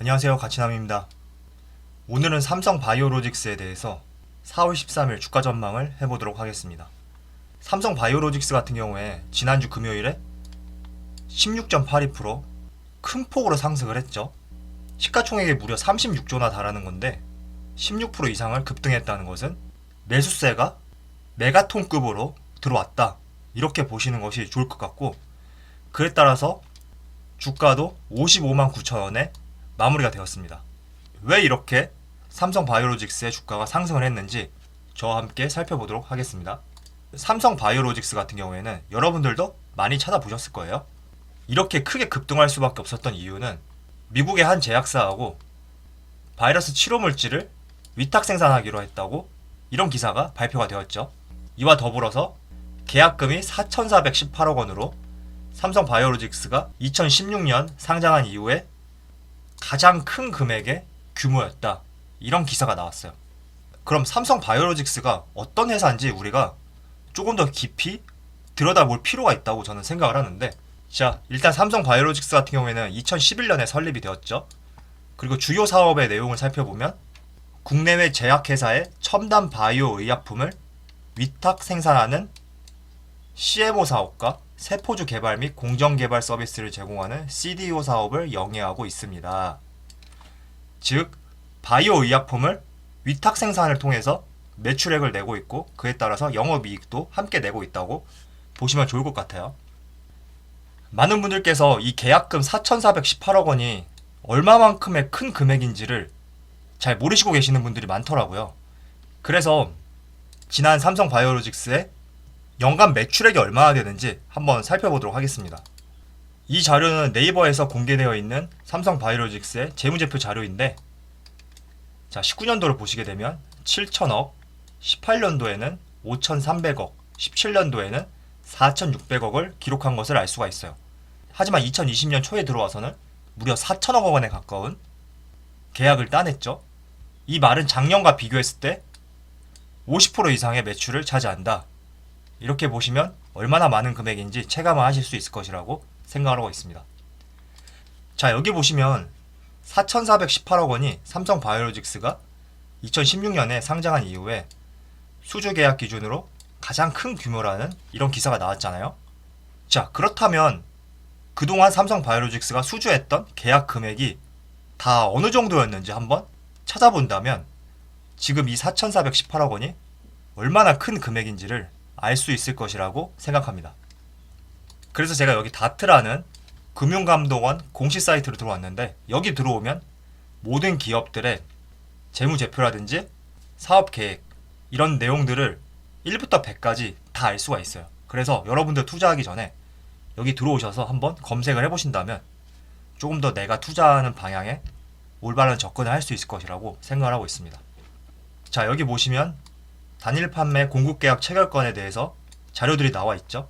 안녕하세요. 가치남입니다. 오늘은 삼성 바이오로직스에 대해서 4월 13일 주가 전망을 해보도록 하겠습니다. 삼성 바이오로직스 같은 경우에 지난주 금요일에 16.82%큰 폭으로 상승을 했죠. 시가총액이 무려 36조나 달하는 건데 16% 이상을 급등했다는 것은 매수세가 메가톤급으로 들어왔다. 이렇게 보시는 것이 좋을 것 같고 그에 따라서 주가도 55만 9천 원에 마무리가 되었습니다. 왜 이렇게 삼성 바이오로직스의 주가가 상승을 했는지 저와 함께 살펴보도록 하겠습니다. 삼성 바이오로직스 같은 경우에는 여러분들도 많이 찾아보셨을 거예요. 이렇게 크게 급등할 수밖에 없었던 이유는 미국의 한 제약사하고 바이러스 치료 물질을 위탁 생산하기로 했다고 이런 기사가 발표가 되었죠. 이와 더불어서 계약금이 4,418억 원으로 삼성 바이오로직스가 2016년 상장한 이후에 가장 큰 금액의 규모였다. 이런 기사가 나왔어요. 그럼 삼성 바이오로직스가 어떤 회사인지 우리가 조금 더 깊이 들여다볼 필요가 있다고 저는 생각을 하는데 자, 일단 삼성 바이오로직스 같은 경우에는 2011년에 설립이 되었죠. 그리고 주요 사업의 내용을 살펴보면 국내외 제약회사의 첨단 바이오 의약품을 위탁 생산하는 CMO 사업과 세포주 개발 및 공정 개발 서비스를 제공하는 CDO 사업을 영위하고 있습니다. 즉, 바이오 의약품을 위탁 생산을 통해서 매출액을 내고 있고 그에 따라서 영업이익도 함께 내고 있다고 보시면 좋을 것 같아요. 많은 분들께서 이 계약금 4,418억 원이 얼마만큼의 큰 금액인지를 잘 모르시고 계시는 분들이 많더라고요. 그래서 지난 삼성 바이오로직스의 연간 매출액이 얼마나 되는지 한번 살펴보도록 하겠습니다. 이 자료는 네이버에서 공개되어 있는 삼성 바이오로직스의 재무제표 자료인데 자, 19년도를 보시게 되면 7천억, 18년도에는 5,300억, 17년도에는 4,600억을 기록한 것을 알 수가 있어요. 하지만 2020년 초에 들어와서는 무려 4천억 원에 가까운 계약을 따냈죠. 이 말은 작년과 비교했을 때 50% 이상의 매출을 차지한다. 이렇게 보시면 얼마나 많은 금액인지 체감을 하실 수 있을 것이라고 생각하고 있습니다. 자, 여기 보시면 4,418억 원이 삼성 바이오로직스가 2016년에 상장한 이후에 수주 계약 기준으로 가장 큰 규모라는 이런 기사가 나왔잖아요. 자, 그렇다면 그동안 삼성 바이오로직스가 수주했던 계약 금액이 다 어느 정도였는지 한번 찾아본다면 지금 이 4,418억 원이 얼마나 큰 금액인지를 알 수 있을 것이라고 생각합니다. 그래서 제가 여기 다트라는 금융감독원 공식 사이트로 들어왔는데 여기 들어오면 모든 기업들의 재무제표라든지 사업계획 이런 내용들을 1부터 100까지 다 알 수가 있어요. 그래서 여러분들 투자하기 전에 여기 들어오셔서 한번 검색을 해보신다면 조금 더 내가 투자하는 방향에 올바른 접근을 할 수 있을 것이라고 생각을 하고 있습니다. 자, 여기 보시면 단일 판매 공급 계약 체결권에 대해서 자료들이 나와 있죠.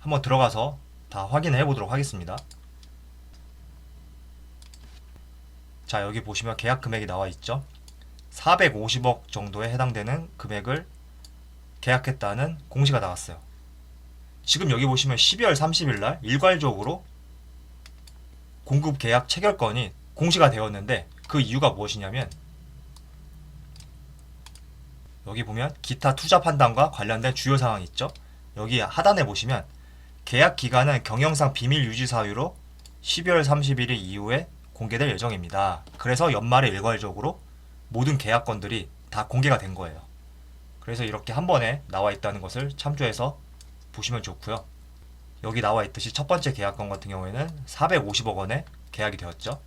한번 들어가서 다 확인해 보도록 하겠습니다. 자, 여기 보시면 계약 금액이 나와 있죠. 450억 정도에 해당되는 금액을 계약했다는 공시가 나왔어요. 지금 여기 보시면 12월 30일 날 일괄적으로 공급 계약 체결권이 공시가 되었는데 그 이유가 무엇이냐면 여기 보면 기타 투자 판단과 관련된 주요 사항이 있죠. 여기 하단에 보시면 계약 기간은 경영상 비밀 유지 사유로 12월 31일 이후에 공개될 예정입니다. 그래서 연말에 일괄적으로 모든 계약건들이 다 공개가 된 거예요. 그래서 이렇게 한 번에 나와 있다는 것을 참조해서 보시면 좋고요. 여기 나와 있듯이 첫 번째 계약건 같은 경우에는 450억 원에 계약이 되었죠.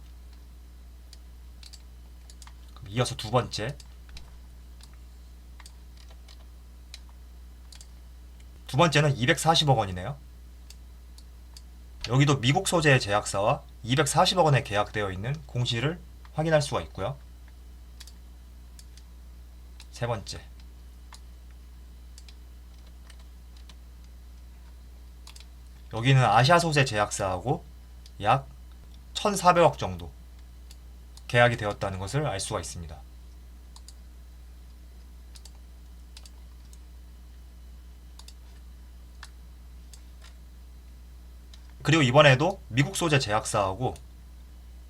이어서 두 번째 두 번째는 240억 원이네요. 여기도 미국 소재의 제약사와 240억 원에 계약되어 있는 공시를 확인할 수가 있고요. 세 번째. 여기는 아시아 소재 제약사하고 약 1,400억 정도 계약이 되었다는 것을 알 수가 있습니다. 그리고 이번에도 미국 소재 제약사하고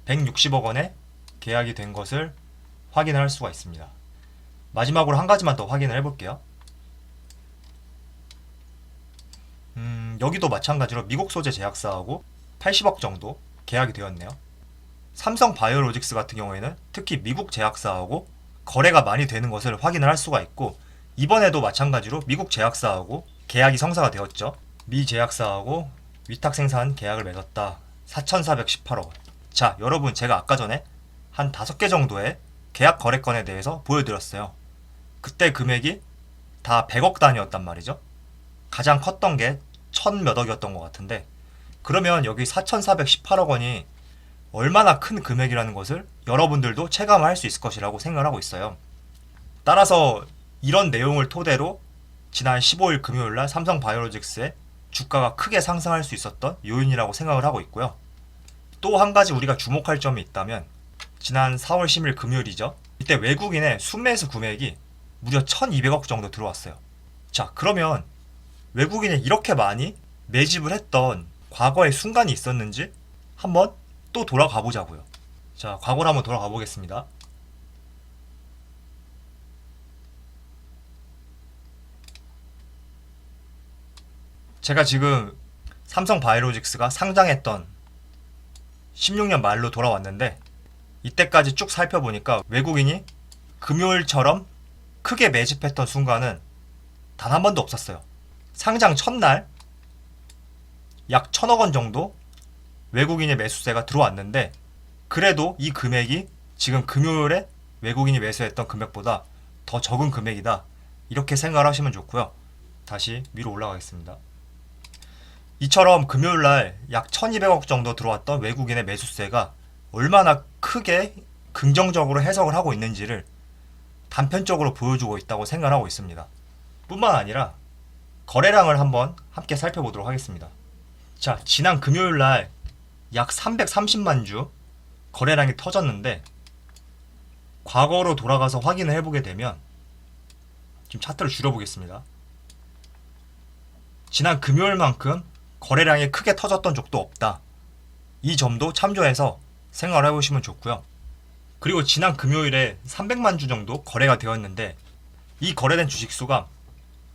160억 원에 계약이 된 것을 확인을 할 수가 있습니다. 마지막으로 한 가지만 더 확인을 해볼게요. 음, 여기도 마찬가지로 미국 소재 제약사하고 80억 정도 계약이 되었네요. 삼성 바이오로직스 같은 경우에는 특히 미국 제약사하고 거래가 많이 되는 것을 확인을 할 수가 있고 이번에도 마찬가지로 미국 제약사하고 계약이 성사가 되었죠. 미 제약사하고 위탁 생산 계약을 맺었다. 4,418억 원. 자, 여러분 제가 아까 전에 한 5개 정도의 계약 거래건에 대해서 보여드렸어요. 그때 금액이 다 100억 단위였단 말이죠. 가장 컸던 게천몇 억이었던 것 같은데 그러면 여기 4,418억 원이 얼마나 큰 금액이라는 것을 여러분들도 체감할 수 있을 것이라고 생각을 하고 있어요. 따라서 이런 내용을 토대로 지난 15일 금요일 날 삼성 바이오로직스의 주가가 크게 상승할 수 있었던 요인이라고 생각을 하고 있고요. 또 한 가지 우리가 주목할 점이 있다면 지난 4월 10일 금요일이죠. 이때 외국인의 순매수 금액이 무려 1200억 정도 들어왔어요. 자, 그러면 외국인이 이렇게 많이 매집을 했던 과거의 순간이 있었는지 한번 또 돌아가 보자고요. 자, 과거로 한번 돌아가 보겠습니다. 제가 지금 삼성 바이오로직스가 상장했던 16년 말로 돌아왔는데 이때까지 쭉 살펴보니까 외국인이 금요일처럼 크게 매집했던 순간은 단 한 번도 없었어요. 상장 첫날 약 천억 원 정도 외국인의 매수세가 들어왔는데 그래도 이 금액이 지금 금요일에 외국인이 매수했던 금액보다 더 적은 금액이다. 이렇게 생각을 하시면 좋고요. 다시 위로 올라가겠습니다. 이처럼 금요일 날 약 1200억 정도 들어왔던 외국인의 매수세가 얼마나 크게 긍정적으로 해석을 하고 있는지를 단편적으로 보여주고 있다고 생각하고 있습니다. 뿐만 아니라 거래량을 한번 함께 살펴보도록 하겠습니다. 자, 지난 금요일 날 약 330만 주 거래량이 터졌는데 과거로 돌아가서 확인을 해보게 되면 지금 차트를 줄여보겠습니다. 지난 금요일만큼 거래량이 크게 터졌던 적도 없다. 이 점도 참조해서 생각을 해보시면 좋고요. 그리고 지난 금요일에 300만 주 정도 거래가 되었는데 이 거래된 주식 수가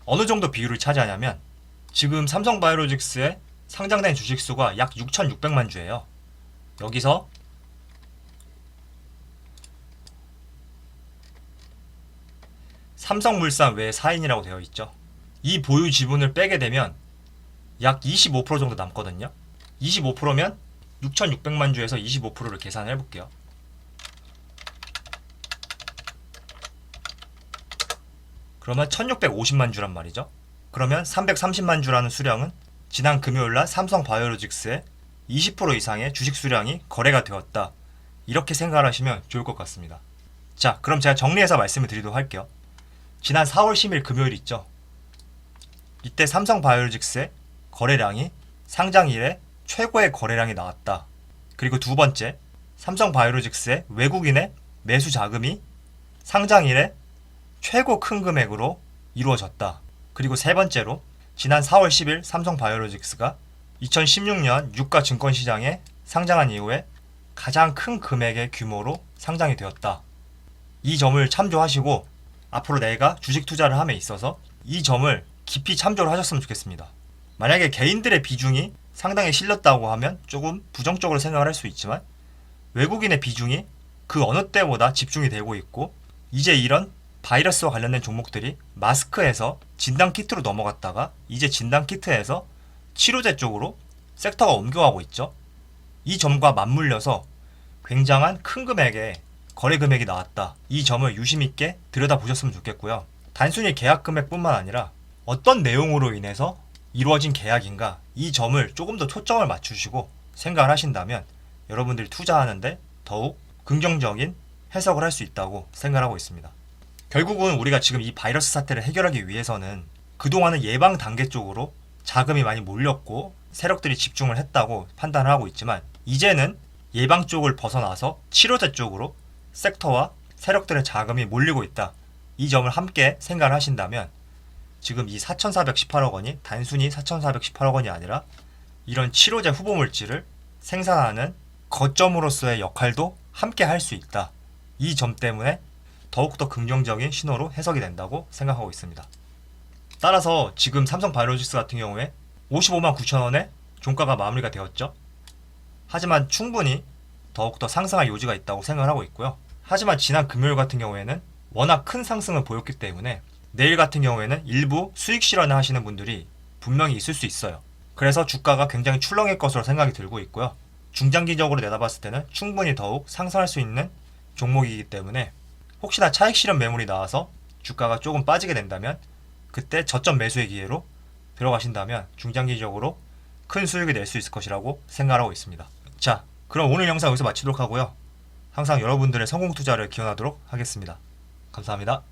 어느 정도 비율을 차지하냐면 지금 삼성바이오로직스에 상장된 주식 수가 약 6,600만 주예요. 여기서 삼성물산 외 4인이라고 되어 있죠. 이 보유 지분을 빼게 되면 약 25% 정도 남거든요. 25%면 6,600만 주에서 25%를 계산을 해볼게요. 그러면 1,650만 주란 말이죠. 그러면 330만 주라는 수량은 지난 금요일날 삼성 바이오로직스의 20% 이상의 주식 수량이 거래가 되었다. 이렇게 생각을 하시면 좋을 것 같습니다. 자, 그럼 제가 정리해서 말씀을 드리도록 할게요. 지난 4월 10일 금요일 있죠. 이때 삼성 바이오로직스의 거래량이 상장 이래 최고의 거래량이 나왔다. 그리고 두 번째, 삼성 바이오로직스의 외국인의 매수 자금이 상장 이래 최고 큰 금액으로 이루어졌다. 그리고 세 번째로 지난 4월 10일 삼성 바이오로직스가 2016년 유가 증권 시장에 상장한 이후에 가장 큰 금액의 규모로 상장이 되었다. 이 점을 참조하시고 앞으로 내가 주식 투자를 함에 있어서 이 점을 깊이 참조를 하셨으면 좋겠습니다. 만약에 개인들의 비중이 상당히 실렸다고 하면 조금 부정적으로 생각을 할 수 있지만 외국인의 비중이 그 어느 때보다 집중이 되고 있고 이제 이런 바이러스와 관련된 종목들이 마스크에서 진단 키트로 넘어갔다가 이제 진단 키트에서 치료제 쪽으로 섹터가 옮겨가고 있죠. 이 점과 맞물려서 굉장한 큰 금액의 거래 금액이 나왔다. 이 점을 유심 있게 들여다 보셨으면 좋겠고요. 단순히 계약 금액뿐만 아니라 어떤 내용으로 인해서 이루어진 계약인가 이 점을 조금 더 초점을 맞추시고 생각을 하신다면 여러분들이 투자하는데 더욱 긍정적인 해석을 할 수 있다고 생각하고 있습니다. 결국은 우리가 지금 이 바이러스 사태를 해결하기 위해서는 그동안은 예방 단계 쪽으로 자금이 많이 몰렸고 세력들이 집중을 했다고 판단을 하고 있지만 이제는 예방 쪽을 벗어나서 치료제 쪽으로 섹터와 세력들의 자금이 몰리고 있다. 이 점을 함께 생각을 하신다면 지금 이 4,418억 원이 단순히 4,418억 원이 아니라 이런 치료제 후보 물질을 생산하는 거점으로서의 역할도 함께 할 수 있다. 이 점 때문에 더욱더 긍정적인 신호로 해석이 된다고 생각하고 있습니다. 따라서 지금 삼성 바이오로직스 같은 경우에 55만 9천 원에 종가가 마무리가 되었죠. 하지만 충분히 더욱더 상승할 요지가 있다고 생각을 하고 있고요. 하지만 지난 금요일 같은 경우에는 워낙 큰 상승을 보였기 때문에 내일 같은 경우에는 일부 수익 실현을 하시는 분들이 분명히 있을 수 있어요. 그래서 주가가 굉장히 출렁일 것으로 생각이 들고 있고요. 중장기적으로 내다봤을 때는 충분히 더욱 상승할 수 있는 종목이기 때문에 혹시나 차익 실현 매물이 나와서 주가가 조금 빠지게 된다면 그때 저점 매수의 기회로 들어가신다면 중장기적으로 큰 수익을 낼수 있을 것이라고 생각하고 있습니다. 자, 그럼 오늘 영상 여기서 마치도록 하고요. 항상 여러분들의 성공 투자를 기원하도록 하겠습니다. 감사합니다.